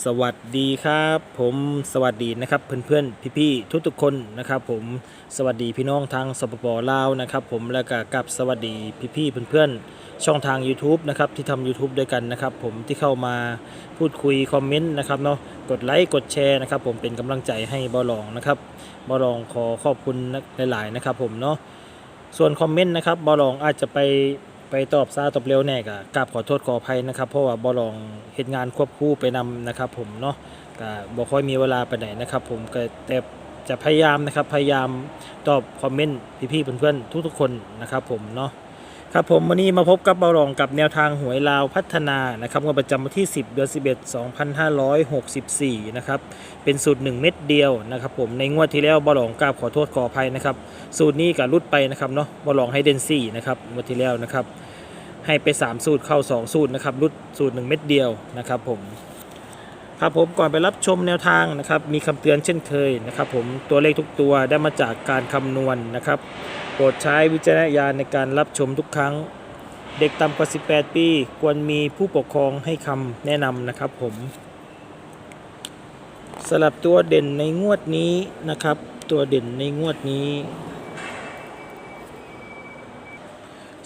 สวัสดีครับ ผมสวัสดีนะครับเพื่อนๆพี่ๆทุกๆคนนะครับ ผมสวัสดีพี่น้องทางสปปลาวนะครับ ผมแล้วก็กับสวัสดีพี่ๆเพื่อนๆช่องทาง YouTube นะครับที่ทำ YouTube ด้วยกันนะครับ ผมที่เข้ามาพูดคุยคอมเมนต์นะครับเนาะกดไลค์กดแชร์นะครับ ผมเป็นกำลังใจให้บอลองนะครับบอลองขอขอบคุณหลายๆนะครับ ผมเนาะส่วนคอมเมนต์นะครับบอลองอาจจะไป ไปตอบซาตอบเร็วแน่ก็กราบขอโทษขออภัยนะครับ เพราะว่าบอลองเหตุงานควบคู่ไปนำนะครับ ผมเนาะก็บ่ค่อยมีเวลาไปไหนนะครับ ผมก็แต่จะพยายามนะครับพยายามตอบคอมเมนต์พี่ๆเพื่อนๆทุกๆคนนะครับผมเนาะครับผมวันนี้มาพบกับบอลองกับแนวทางหวยลาวพัฒนานะครับงวดประจำวันที่ 10 เดือน 11 2564 นะครับ เป็นสูตร 1 เม็ดเดียวนะครับผมในงวดที่แล้วบอลองกราบขอโทษขออภัยนะครับ สูตรนี้ก็รุดไปนะครับเนาะบอลองให้เดนซี่นะครับงวดที่แล้วนะครับ ให้ไป 3 สูตรเข้า 2 สูตรนะครับรุดสูตร 1 เม็ดเดียวนะครับผมครับผมก่อนไปรับชมแนวทางนะครับมีคำเตือนเช่นเคยนะครับผมตัวเลขทุกตัวได้มาจากการคำนวณนะครับ โปรดใช้วิจารณญาณในการรับชมทุกครั้ง เด็กต่ำกว่า 18 ปี ควรมีผู้ปกครองให้คำแนะนำนะครับผมสลับตัวเด่นในงวดนี้นะครับ ตัวเด่นในงวดนี้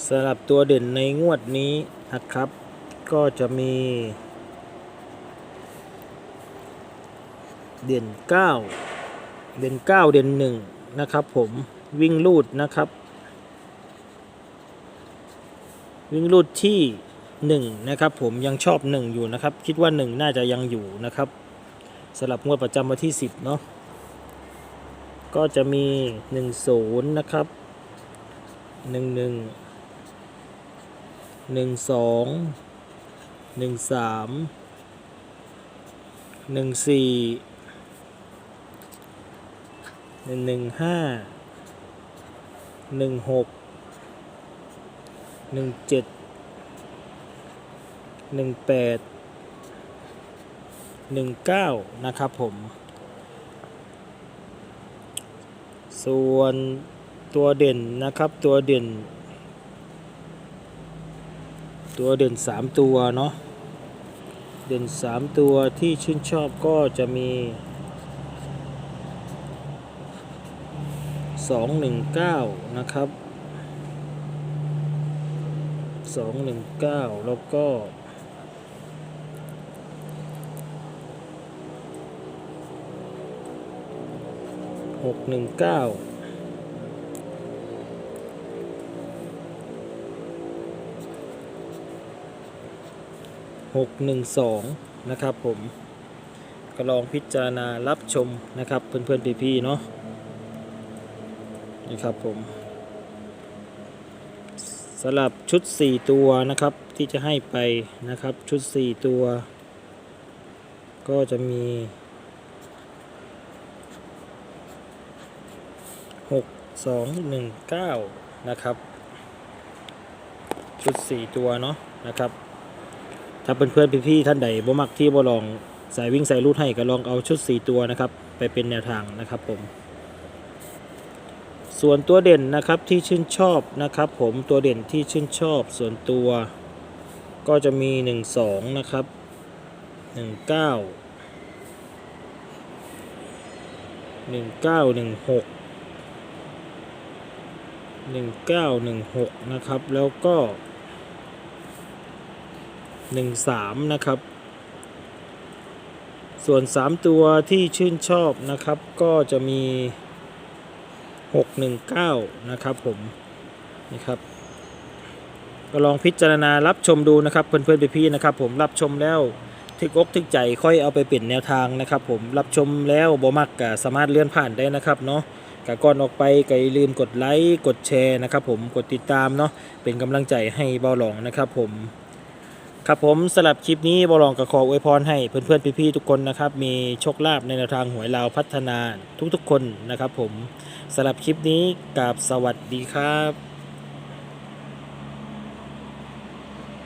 สำหรับตัวเด่นในงวดนี้นะครับ ก็จะมี เด่น 9 เด่น 9 เด่น 1 นะครับผมวิ่งลูดนะครับ วิ่งลูดที่ 1 นะครับผมยังชอบ 1 อยู่นะครับ คิดว่า 1 น่าจะยังอยู่นะครับสำหรับงวดประจำวันที่ 10 เนาะก็จะมี 10 นะครับ 11 หนึ่งสองหนึ่งสามหนึ่งสี่หนึ่งห้าหนึ่งหกหนึ่งเจ็ดหนึ่งแปดหนึ่งเก้านะครับผม ส่วนตัวเด่นนะครับตัวเด่น ตัวเด่น 3 ตัวเนาะ เด่น 3 ตัวที่ชื่นชอบก็จะมี 219 นะครับ 219 แล้วก็619 612 นะครับผมก็ลองพิจารณารับชมนะครับเพื่อนๆพี่ๆเนาะนะครับผมสำหรับชุด 4 ตัวนะครับที่จะให้ไปนะครับชุด 4 ตัว ก็จะมี 6 2 1 9 นะครับ ชุด 4 ตัวเนาะนะครับ ถ้าเพื่อนๆพี่ๆท่านใดบ่มักที่บ่ลองสายวิ่งสายรูดให้ก็ลองเอาชุด 4 ตัวนะครับ ไปเป็นแนวทางนะครับผม ส่วนตัวเด่นนะครับที่ชื่นชอบนะครับผมตัวเด่นที่ชื่นชอบ ส่วนตัวก็จะมี 1 2 นะครับ 1 9 1 9 1 6 1 9 1 6 นะครับ แล้วก็ 1 3 นะครับ ส่วน 3 ตัวที่ชื่นชอบนะครับ ก็จะมี 6 1 9 นะครับผมนี่ครับก็ลองพิจารณารับชมดูนะครับเพื่อนๆพี่ๆนะครับ ผมรับชมแล้วถึกอกถึกใจค่อยเอาไปเปลี่ยนแนวทางนะครับ ผมรับชมแล้วบ่มักก็สามารถเลื่อนผ่านได้นะครับเนาะกก่อนออกไปก็อย่าลืมกดไลค์กดแชร์นะครับ ผมกดติดตามเนาะเป็นกำลังใจให้เบาหลองนะครับ ผม ครับผมสลับคลิปนี้บอลองกับขออวยพรให้เพื่อนๆพี่ๆทุกคนนะครับมีโชคลาภในแนวทางหวยลาวพัฒนาทุกๆคนนะครับผมสลับคลิปนี้กับสวัสดีครับ